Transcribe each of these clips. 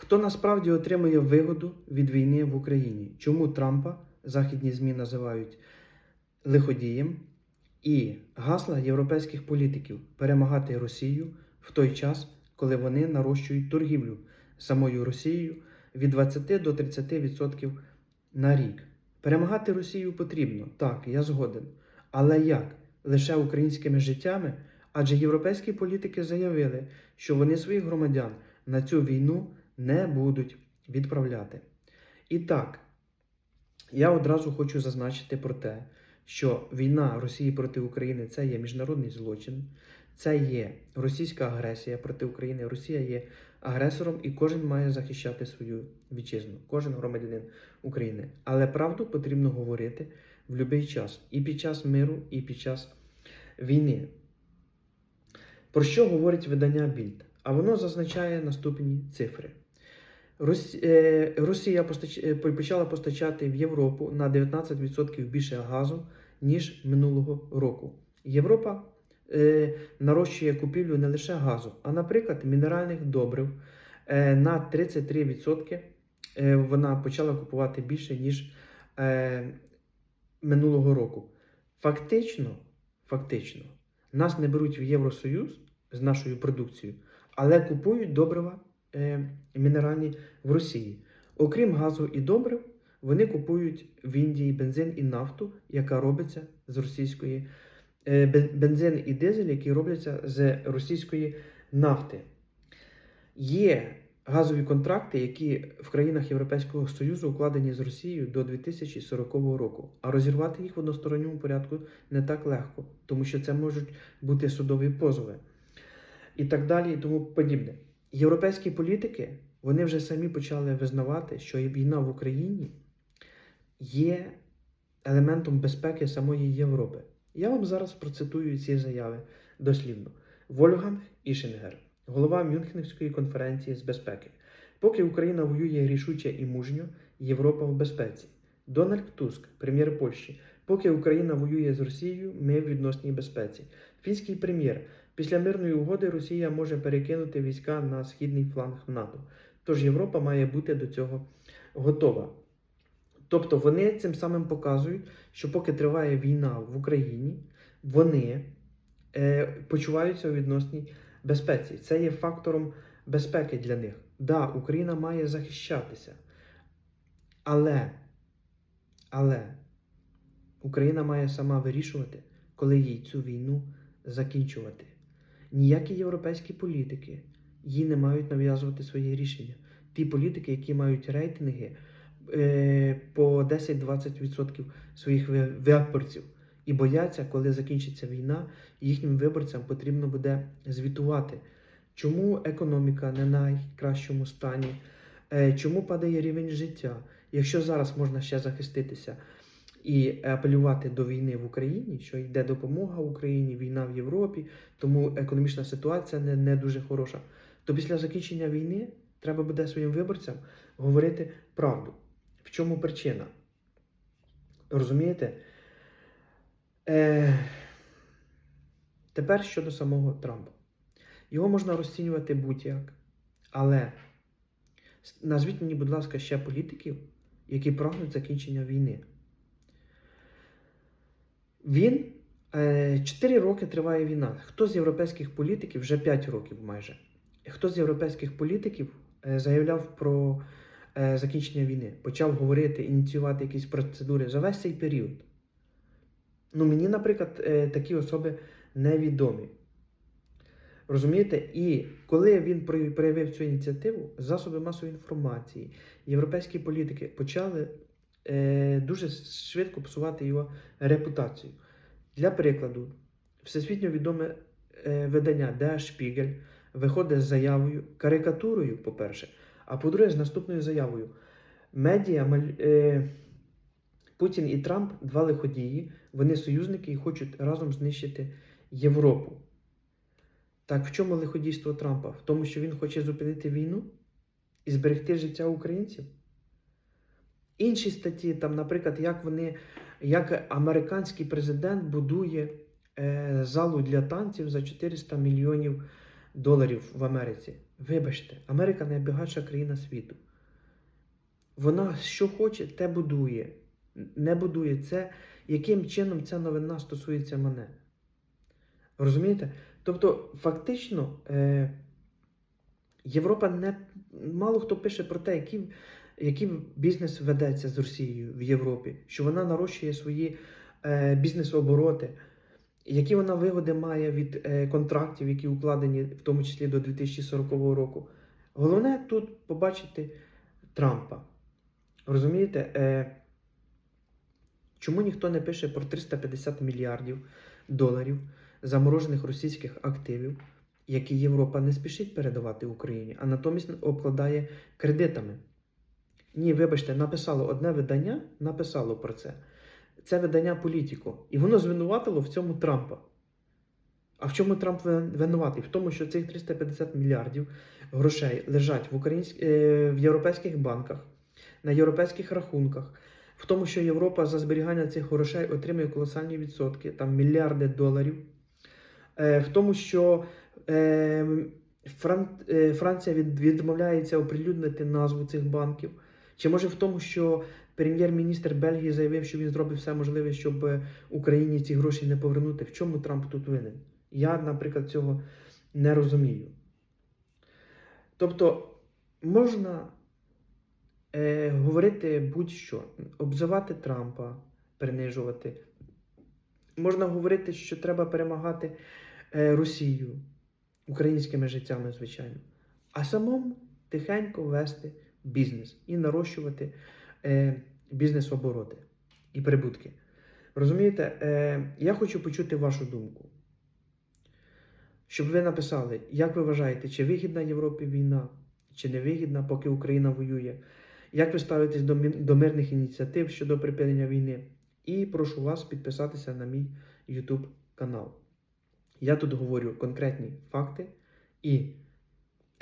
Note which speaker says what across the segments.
Speaker 1: Хто насправді отримує вигоду від війни в Україні? Чому Трампа західні ЗМІ називають лиходієм? І гасла європейських політиків перемагати Росію в той час, коли вони нарощують торгівлю самою Росією від 20 до 30% на рік. Перемагати Росію потрібно, так, я згоден. Але як? Лише українськими життями? Адже європейські політики заявили, що вони своїх громадян на цю війну не будуть відправляти. І так, я одразу хочу зазначити про те, що війна Росії проти України це є міжнародний злочин, це є російська агресія проти України. Росія є агресором, і кожен має захищати свою вітчизну, кожен громадянин України. Але правду потрібно говорити в будь-який час, і під час миру, і під час війни. Про що говорить видання Більд? А воно зазначає наступні цифри. Е, Росія постач- е, почала постачати в Європу на 19% більше газу, ніж минулого року. Європа е, нарощує купівлю не лише газу, а, наприклад, мінеральних добрив на 33% е, вона почала купувати більше, ніж минулого року. Фактично, фактично, нас не беруть в Євросоюз з нашою продукцією, але купують добрива мінеральні в Росії. Окрім газу і добрив, вони купують в Індії бензин і нафту, яка робиться з російської е, бензин і дизель, які робляться з російської нафти. Є газові контракти, які в країнах Європейського Союзу укладені з Росією до 2040 року. А розірвати їх в односторонньому порядку не так легко, тому що це можуть бути судові позови і так далі, і тому подібне. Європейські політики вони вже самі почали визнавати, що війна в Україні є елементом безпеки самої Європи. Я вам зараз процитую ці заяви дослівно. Вольфганг Ішенгер, голова Мюнхенської конференції з безпеки. Поки Україна воює рішуче і мужньо, Європа в безпеці. Дональд Туск, прем'єр Польщі. Поки Україна воює з Росією, ми в відносній безпеці. Фінський прем'єр. Після мирної угоди Росія може перекинути війська на східний фланг НАТО. Тож Європа має бути до цього готова. Тобто вони цим самим показують, що поки триває війна в Україні, вони е, почуваються у відносній безпеці. Це є фактором безпеки для них. Да, Україна має захищатися. Але, але Україна має сама вирішувати, коли їй цю війну закінчувати. Ніякі європейські політики їй не мають нав'язувати свої рішення. Ті політики, які мають рейтинги е, по 10-20% своїх виборців і бояться, коли закінчиться війна, їхнім виборцям потрібно буде звітувати, чому економіка не на найкращому стані, е, чому падає рівень життя. Якщо зараз можна ще захиститися і апелювати до війни в Україні, що йде допомога Україні, війна в Європі, тому економічна ситуація не, не дуже хороша, то після закінчення війни треба буде своїм виборцям говорити правду. В чому причина? Розумієте? Е, тепер щодо самого Трампа. Його можна розцінювати будь-як, але назвіть мені, будь ласка, ще політиків, які прагнуть закінчення війни. Він е, 4 роки триває війна. Хто з європейських політиків вже 5 років майже. Хто з європейських політиків е, заявляв про е, закінчення війни, почав говорити, ініціювати якісь процедури за весь цей період. Ну, мені, наприклад, е, такі особи невідомі. Розумієте? І коли він проявив цю ініціативу, засоби масової інформації, європейські політики почали е, дуже швидко псувати його репутацію. Для прикладу, всесвітньо відоме е, видання Der Spiegel виходить з заявою, карикатурою, по-перше, а по-друге, з наступною заявою. Медіа е, Путін і Трамп два лиходії, вони союзники і хочуть разом знищити Європу. Так в чому лиходійство Трампа? В тому, що він хоче зупинити війну і зберегти життя українців? Інші статті, там, наприклад, як вони, як американський президент будує е, залу для танців за 400 мільйонів доларів в Америці. Вибачте, Америка найбагатша країна світу. Вона що хоче, те будує. Не будує це, яким чином ця новина стосується мене. Розумієте? Тобто, фактично, е, Європа не мало хто пише про те, який, який бізнес ведеться з Росією в Європі, що вона нарощує свої е, бізнес-обороти, які вона вигоди має від е, контрактів, які укладені, в тому числі до 2040 року. Головне тут побачити Трампа. Розумієте, е, чому ніхто не пише про 350 мільярдів доларів заморожених російських активів, які Європа не спішить передавати Україні, а натомість обкладає кредитами? Ні, вибачте, написало одне видання, написало про це. Це видання Політіко. І воно звинуватило в цьому Трампа. А в чому Трамп винуватий? В тому, що цих 350 мільярдів грошей лежать в, українськ... е, в європейських банках, на європейських рахунках, в тому, що Європа за зберігання цих грошей отримує колосальні відсотки, там мільярди доларів, е, в тому, що е, Франція відмовляється оприлюднити назву цих банків. Чи може в тому, що прем'єр-міністр Бельгії заявив, що він зробить все можливе, щоб е, Україні ці гроші не повернути? В чому Трамп тут винен? Я, наприклад, цього не розумію. Тобто, можна е, говорити будь-що, обзивати Трампа, принижувати. Можна говорити, що треба перемагати е, Росію українськими життями, звичайно, а самому тихенько вести бізнес і нарощувати е, бізнес-обороти і прибутки. Розумієте, е, я хочу почути вашу думку. Щоб ви написали, як ви вважаєте, чи вигідна Європі війна, чи не вигідна, поки Україна воює, як ви ставитесь до, до мирних ініціатив щодо припинення війни. І прошу вас підписатися на мій YouTube канал. Я тут говорю конкретні факти і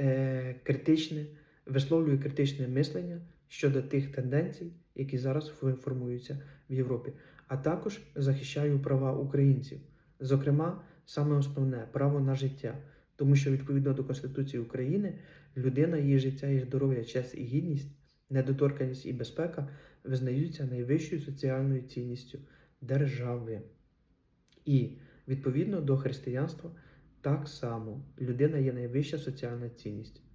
Speaker 1: е, критичне, висловлюю критичне мислення щодо тих тенденцій, які зараз формуються в Європі, а також захищаю права українців, зокрема, саме основне право на життя, тому що відповідно до Конституції України людина, її життя і здоров'я, честь і гідність, недоторканість і безпека визнаються найвищою соціальною цінністю держави. І відповідно до християнства так само людина є найвища соціальна цінність.